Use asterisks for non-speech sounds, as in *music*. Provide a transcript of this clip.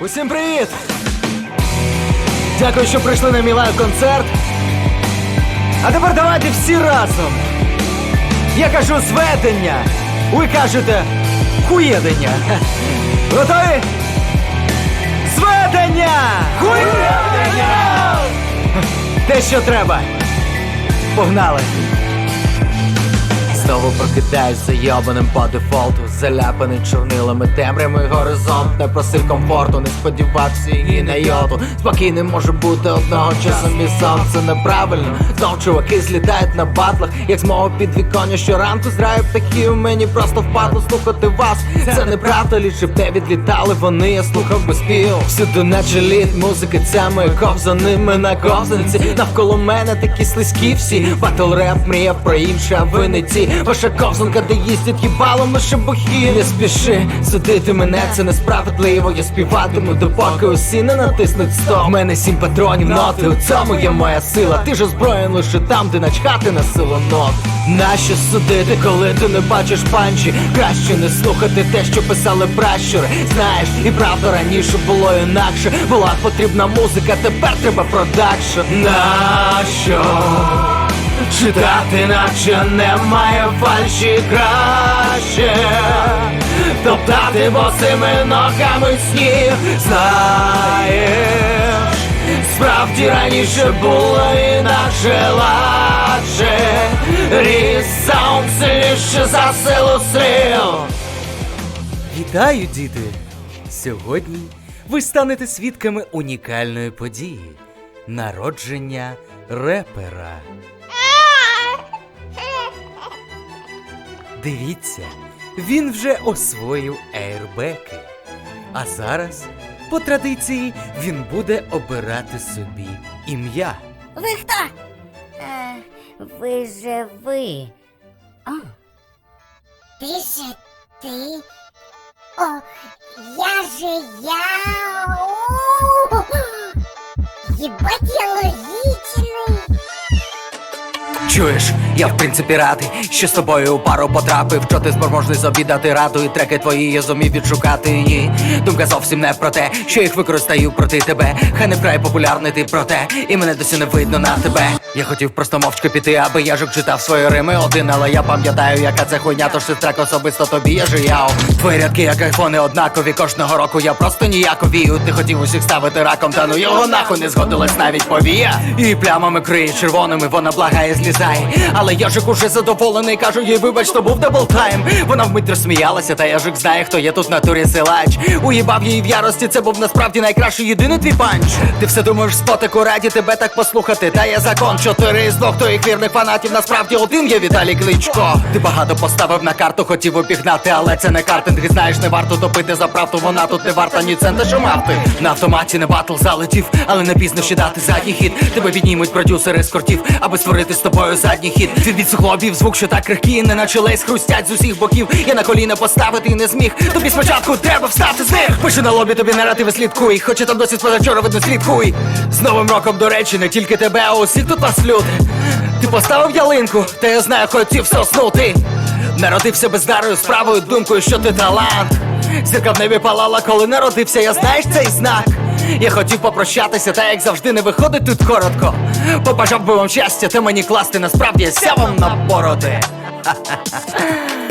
Усім привіт! Дякую, що прийшли на мій лайв-концерт. А тепер давайте всі разом. Я кажу зведення. Ви кажете хуєдення. Готові? Зведення! Хуєдення! Те, що треба. Погнали! Знову прокидаюсь зайобаним по дефолту Заляпаний чорнилами темрями горизонт. Не просив комфорту, не сподівався і на йоту Спокійним може бути одного часу мій сон Це неправильно. Знов чуваки злітають на батлах Як з мого підвіконня щоранку. Зраю птахів Мені просто впадло слухати вас. Це неправда, б те відлітали вони. Я слухав би спів. Всюди наче лід, музика ця ми ковзаними на ковзанці. Навколо мене такі слизькі всі. Батл реп мріяв про інше, а ви не ті Ваша ковзанка, де їздять їбалом лише бухі Не спіши. Судити мене, це несправедливо. Я співатиму, допоки усі не натиснуть стоп. В мене сім патронів ноти, у цьому є моя сила. Ти ж озброєн лише там, де начхати на силу нот. Нащо судити, коли ти не бачиш панчі? Краще не слухати те, що писали пращури. Знаєш, і правда раніше було інакше. Була потрібна музика, тепер треба продакшн. Нащо? Читати, наче немає фальші краще Топтати босими ногами сніг Знаєш, справді раніше було інакше ладше Ріс саунд сильніше за силу сил Вітаю, діти! Сьогодні ви станете свідками унікальної події народження репера. Дивіться, він вже освоїв ейрбеки. А зараз, по традиції, він буде обирати собі ім'я. Ви хто? Е, ви же ви. О. Ти же ти. О, я же я. О, *gasps* Ебать, я логічний. Чуєш, я в принципі радий, що з тобою у пару потрапив, що ти спроможний обідати раду, і треки твої я зумів відшукати. Ні, думка зовсім не про те, що їх використаю проти тебе. Хай не вкрай популярний ти про те, і мене досі не видно на тебе. Я хотів просто мовчки піти, аби яжик читав свої рими один, але я пам'ятаю, яка це хуйня, тож трек особисто тобі я жияв. Твої рядки, як айфони, однакові. Кожного року я просто ніяковію. Ти хотів усіх ставити раком, та ну його нахуй не згодилась навіть повія. І плямами криє червоними, вона благає, злізай. Але яжик уже задоволений, кажу їй, вибач, то був даблтайм. Вона вмить розсміялася, та яжик знає, хто є тут в натурі силач. Уїбав її в ярості, це був насправді найкращий єдиний твій панч. Ти все думаєш, спотику раді тебе так послухати. Та є закон, чотири з двох твоїх вірних фанатів. Насправді один є Віталій Кличко. Ти багато поставив на карту, хотів обігнати, але це не картинг. І знаєш, не варто топити за правду, вона тут не варта ні цента, що мав. На автоматі не батл залетів, але не пізно ще дати задній хід. Тебе піднімуть продюсери з кортів, аби створити з тобою задній хід. Від від суглобів звук, що так крихкий, не наче лейс хрустять з усіх боків. Я на коліна поставити не зміг. Тобі спочатку треба встати з них. Пишу на лобі тобі наративи слідкуй. Хоча там досі позавчора видно слідкуй. З новим роком, до речі, не тільки тебе, а усіх тут нас люди. Ти поставив ялинку, та я знаю, хотів соснути. Народився бездарою справою, думкою, що ти талант. Зірка в небі палала, коли народився, я знаєш цей знак. Я хотів попрощатися, та як завжди не виходить тут коротко. Побажав би вам щастя, та мені класти насправді сявом на бороди. *laughs*